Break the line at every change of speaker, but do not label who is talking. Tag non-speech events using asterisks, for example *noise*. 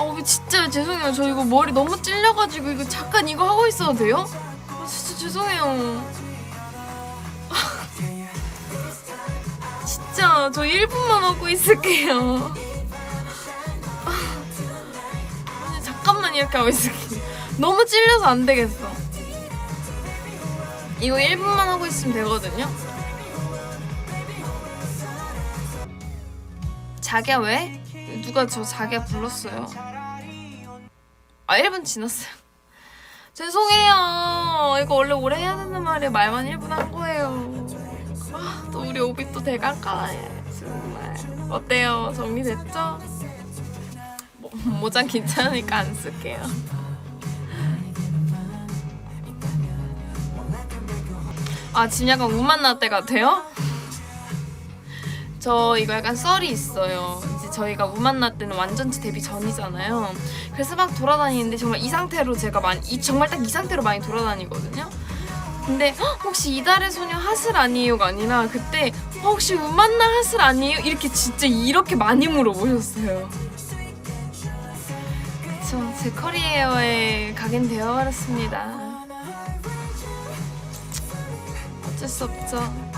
어, 진짜 죄송해요. 저 이거 머리 너무 찔려가지고 이거 잠깐 이거 하고 있어도 돼요? 아, 진짜 죄송해요. *laughs* 진짜 저 1분만 하고 있을게요. 잠깐만 이렇게 하고 있을게요. 너무 찔려서 안 되겠어. 이거 1분만 하고 있으면 되거든요. 자기야 왜? 누가 저 자기야 불렀어요. 아 1분 지났어요. *laughs* 죄송해요. 이거 원래 오래 해야 되는 말이에요. 말만 1분 한 거예요. 아, 또 우리 오비 또 대강가해. 정말. 어때요? 정리됐죠? 모, 모장 괜찮으니까 안 쓸게요. 아 지금 약간 우만 나때 같아요? 저 이거 약간 썰이 있어요. 저희가 우만나 때는 완전체 데뷔 전이잖아요. 그래서 막 돌아다니는데 정말 이 상태로 제가 많이 이 정말 딱 이 상태로 많이 돌아다니거든요. 근데 헉, 혹시 이달의 소녀 하슬 아니에요가 아니라 그때 어, 혹시 우만나 하슬 아니에요? 이렇게 진짜 이렇게 많이 물어보셨어요. 그쵸 제 커리어에 각인 되어 버렸습니다. 어쩔 수 없죠.